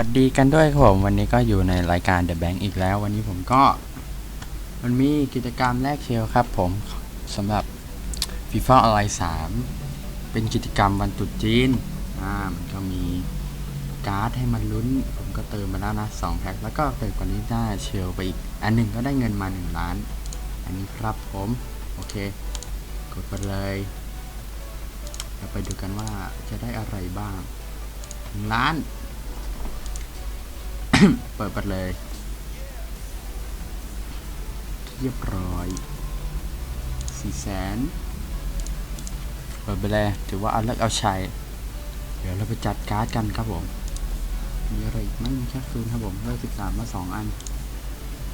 วัสดีกันด้วยครับผม วันนี้ก็อยู่ในรายการ The Bank อีกแล้ว วันนี้ผมก็ มันมีกิจกรรมแรกเชียวครับผมสำหรับ FIFA ออนไลน์3เป็นกิจกรรมวันตรุษจีนอ่ามันก็มีการ์ดให้มันลุ้น ผมก็เติมมาแล้วนะ 2 แพ็คแล้วก็เติมกว่านี้ได้เชียวไปอีก อันหนึ่งก็ได้เงินมา 1 ล้าน อันนี้ครับผม โอเค กดไปเลยเราไปดูกันว่าจะได้อะไรบ้างหนึ่งล้าน เปิดไปเลย เรียบร้อยสี่แสนเปิดไปเลยถือว่าเอาเลิกเอาชัยเดี๋ยวเราไปจัดการ์ดกันครับผม มีอะไรอีกไหม่มีแค่คืนครับผมเลิกสิบสามมาสองอัน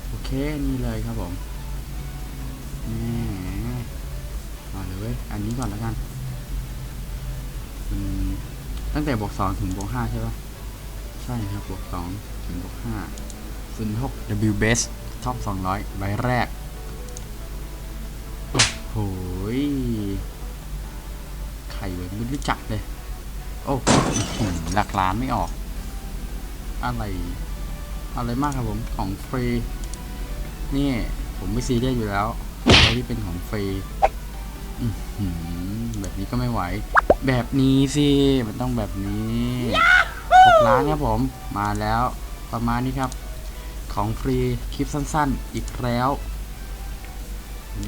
โอเค นี่เลยครับผมนี่มาเลยเว้ย อันนี้ก่อนแล้วกัน ตั้งแต่บวกสองถึงบวกห้าใช่ปะ ใช่ครับบวกสองถึงบวกห้าศูนย์หก W base ท็อปสองร้อยใบแรก โอ้โหยใครเว้ยไม่รู้จักเลย โอ้หือหลักล้านไม่ออก อะไร อะไรมากครับผมของฟรี นี่ ผมไม่ซีเรียสอยู่แล้วอะไรที่เป็นของฟรีแบบนี้ก็ไม่ไหว แบบนี้สิ มันต้องแบบนี้ หกล้านครับผมมาแล้วประมาณนี้ครับ ของฟรีคลิปสั้นๆ อีกแล้ว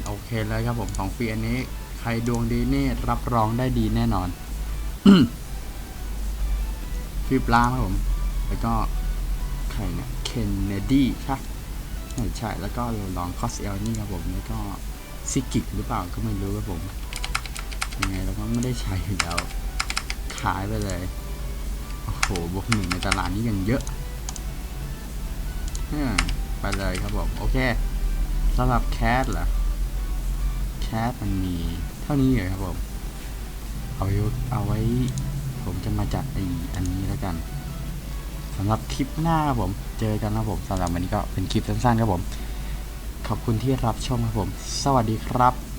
โอเคเลยครับผมของฟรีอันนี้ ใครดวงดีนี่รับรองได้ดีแน่นอนฟรีปลาครับผม แล้วก็ใครเนี่ยเคนเนดี้ใช่ไม่ใช่ แล้วก็ลองคอสเอลนี่ครับผม แล้วก็ซิกิกหรือเปล่าก็ไม่รู้ครับผม ยังไงเราก็ไม่ได้ใช้อยู่แล้ว ขายไปเลย โหบวกหนึ่งในตลาดนี้ยังเยอะอไปเลยครับผม โอเคสำหรับแคสเหรอแคสมันมีเท่านี้เลยครับผม เอาไว้เอาไว้ ผมจะมาจัดไออันนี้แล้วกันสำหรับคลิปหน้าครับผม เจอกันครับผมสำหรับวันนี้ก็เป็นคลิปสั้นๆครับผม ขอบคุณที่รับชมครับผม สวัสดีครับ